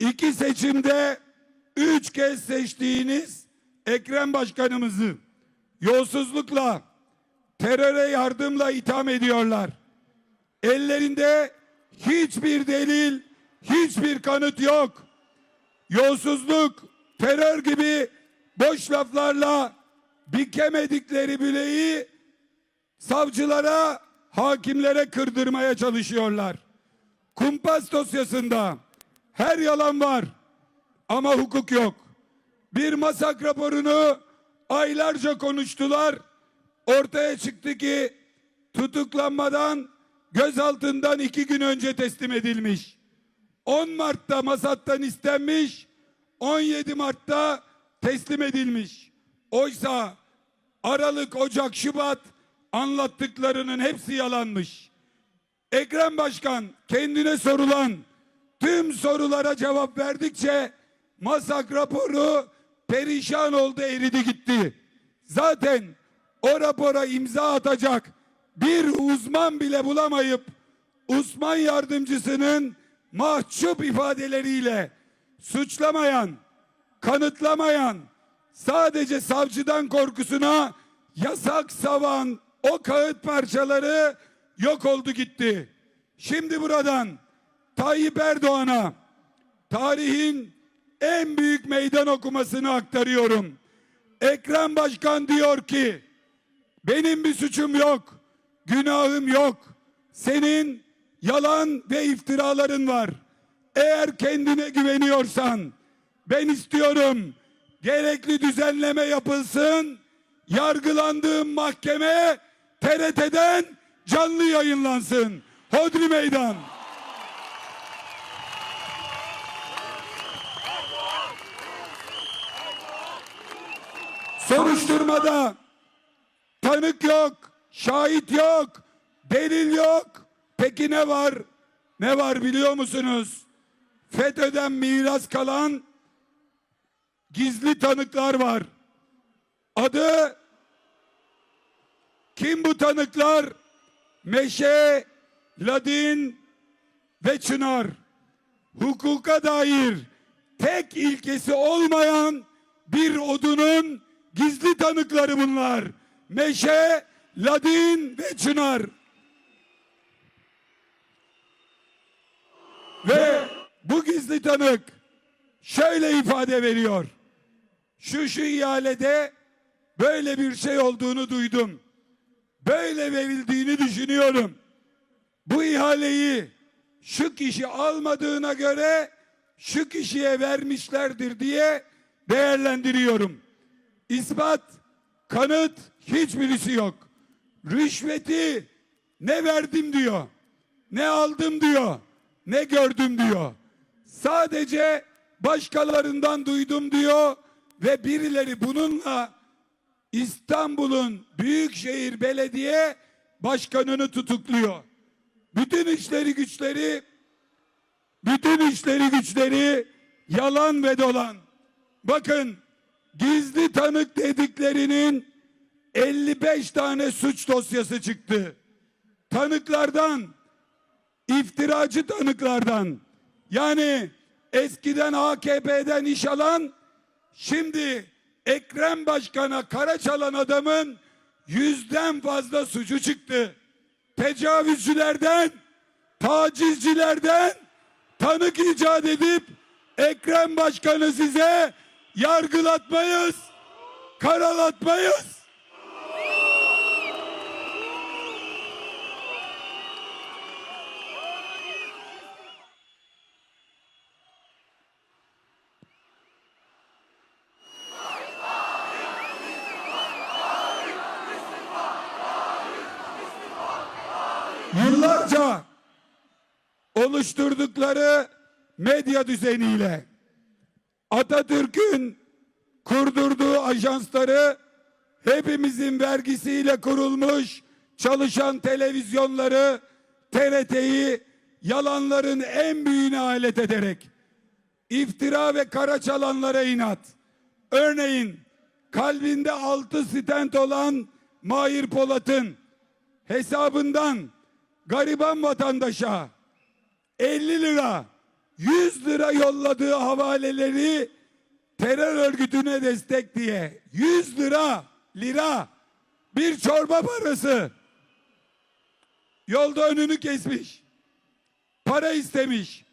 iki seçimde üç kez seçtiğiniz Ekrem Başkanımızı yolsuzlukla, teröre yardımla itham ediyorlar. Ellerinde hiçbir delil, hiçbir kanıt yok. Yolsuzluk, terör gibi boş laflarla bükemedikleri bileği savcılara, hakimlere kırdırmaya çalışıyorlar. Kumpas dosyasında her yalan var ama hukuk yok. Bir masak raporunu aylarca konuştular. Ortaya çıktı ki tutuklanmadan gözaltından iki gün önce teslim edilmiş. 10 Mart'ta Masat'tan istenmiş, 17 Mart'ta teslim edilmiş. Oysa Aralık, Ocak, Şubat anlattıklarının hepsi yalanmış. Ekrem Başkan kendine sorulan tüm sorulara cevap verdikçe Masak raporu perişan oldu eridi gitti. Zaten o rapora imza atacak bir uzman bile bulamayıp Osman yardımcısının mahcup ifadeleriyle suçlamayan, kanıtlamayan, sadece savcıdan korkusuna yasak savan o kağıt parçaları yok oldu gitti. Şimdi buradan Tayyip Erdoğan'a tarihin en büyük meydan okumasını aktarıyorum. Ekrem Başkan diyor ki benim bir suçum yok, günahım yok. Senin yalan ve iftiraların var. Eğer kendine güveniyorsan ben istiyorum gerekli düzenleme yapılsın. Yargılandığım mahkeme TRT'den canlı yayınlansın. Hodri meydan. Soruşturmada tanık yok, şahit yok, delil yok. Peki ne var? Ne var biliyor musunuz? FETÖ'den miras kalan gizli tanıklar var. Adı kim bu tanıklar? Meşe, Ladin ve Çınar. Hukuka dair tek ilkesi olmayan bir odunun gizli tanıkları bunlar. Meşe, Ladin ve Çınar. Ve bu gizli tanık şöyle ifade veriyor. Şu şu ihalede böyle bir şey olduğunu duydum. Böyle verildiğini düşünüyorum. Bu ihaleyi şu kişi almadığına göre şu kişiye vermişlerdir diye değerlendiriyorum. İspat, kanıt hiçbirisi yok. Rüşveti ne verdim diyor, ne aldım diyor, ne gördüm diyor. Sadece başkalarından duydum diyor ve birileri bununla İstanbul'un Büyükşehir Belediye Başkanını tutukluyor. Bütün işleri güçleri bütün işleri güçleri yalan ve dolan. Bakın gizli tanık dediklerinin 55 tane suç dosyası çıktı. Tanıklardan iftiracı tanıklardan yani eskiden AKP'den iş alan şimdi Ekrem Başkan'a kara çalan adamın yüzden fazla suçu çıktı. Tecavüzcülerden, tacizcilerden tanık icat edip Ekrem Başkan'ı size yargılatmayız, karalatmayız. Yıllarca oluşturdukları medya düzeniyle Atatürk'ün kurdurduğu ajansları hepimizin vergisiyle kurulmuş çalışan televizyonları TRT'yi yalanların en büyüğüne alet ederek iftira ve kara çalanlara inat. Örneğin kalbinde altı stent olan Mahir Polat'ın hesabından gariban vatandaşa 50 lira 100 lira yolladığı havaleleri terör örgütüne destek diye 100 lira lira bir çorba parası yolda önünü kesmiş. Para istemiş.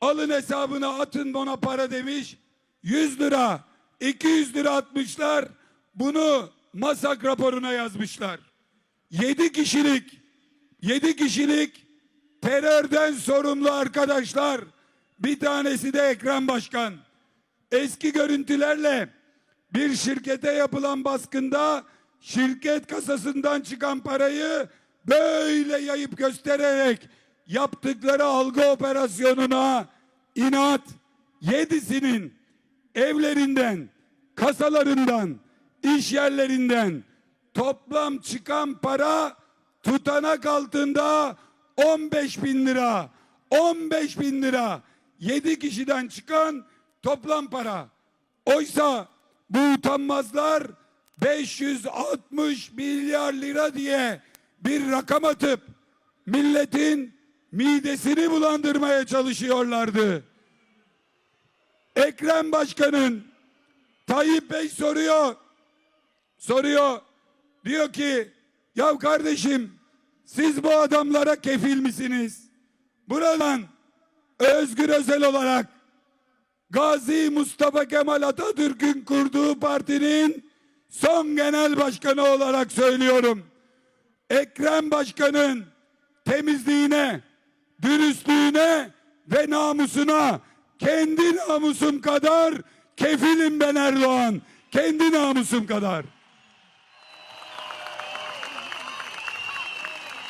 Alın hesabına atın bana para demiş. 100 lira, 200 lira atmışlar. Bunu masak raporuna yazmışlar. 7 kişilik, 7 kişilik terörden sorumlu arkadaşlar. Bir tanesi de Ekrem Başkan. Eski görüntülerle bir şirkete yapılan baskında şirket kasasından çıkan parayı böyle yayıp göstererek yaptıkları algı operasyonuna inat yedisinin evlerinden, kasalarından, iş yerlerinden toplam çıkan para tutanak altında 15 bin lira. 15 bin lira. 7 kişiden çıkan toplam para. Oysa bu utanmazlar 560 milyar lira diye bir rakam atıp milletin midesini bulandırmaya çalışıyorlardı. Ekrem Başkan'ın Tayyip Bey soruyor. Soruyor. Diyor ki ya kardeşim siz bu adamlara kefil misiniz? Buradan Özgür Özel olarak Gazi Mustafa Kemal Atatürk'ün kurduğu partinin son genel başkanı olarak söylüyorum. Ekrem Başkan'ın temizliğine, dürüstlüğüne ve namusuna kendi namusum kadar kefilim ben Erdoğan. Kendi namusum kadar.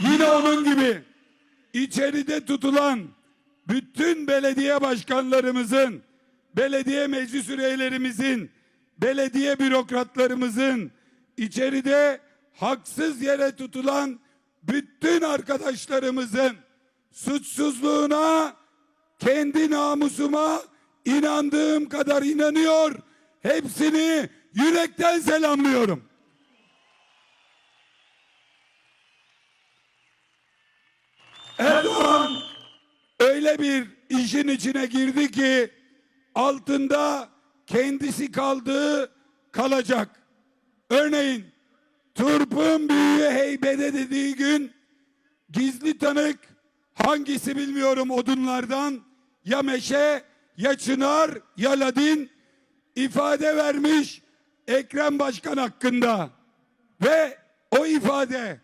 Yine onun gibi içeride tutulan bütün belediye başkanlarımızın, belediye meclis üyelerimizin, belediye bürokratlarımızın içeride haksız yere tutulan bütün arkadaşlarımızın suçsuzluğuna kendi namusuma inandığım kadar inanıyor. Hepsini yürekten selamlıyorum. Erdoğan öyle bir işin içine girdi ki altında kendisi kaldığı kalacak. Örneğin Turp'un büyüğü heybede dediği gün gizli tanık hangisi bilmiyorum odunlardan ya meşe ya çınar ya ladin ifade vermiş Ekrem Başkan hakkında ve o ifade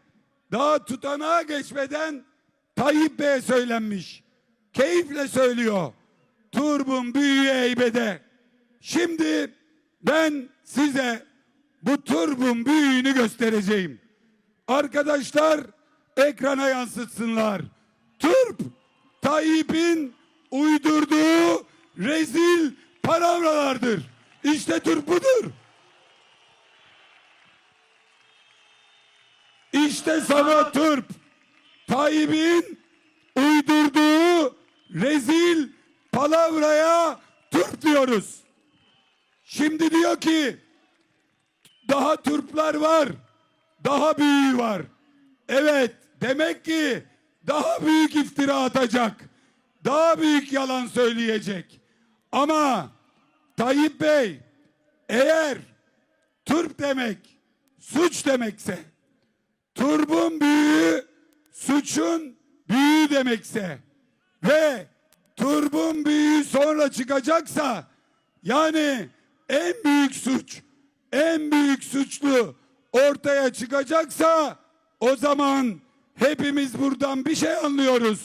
daha tutanağa geçmeden Tayyip Bey'e söylenmiş. Keyifle söylüyor. Turbun büyüğü heybede. Şimdi ben size bu turbun büyüğünü göstereceğim. Arkadaşlar ekrana yansıtsınlar. Turp Tayyip'in uydurduğu rezil palavralardır. İşte turp budur. İşte sana turp. Tayyip'in uydurduğu rezil palavraya turp diyoruz. Şimdi diyor ki daha turplar var. Daha büyüğü var. Evet demek ki daha büyük iftira atacak. Daha büyük yalan söyleyecek. Ama Tayyip Bey eğer turp demek suç demekse turbun büyüğü suçun büyüğü demekse ve turbun büyüğü sonra çıkacaksa yani en büyük suç en büyük suçlu ortaya çıkacaksa o zaman hepimiz buradan bir şey anlıyoruz.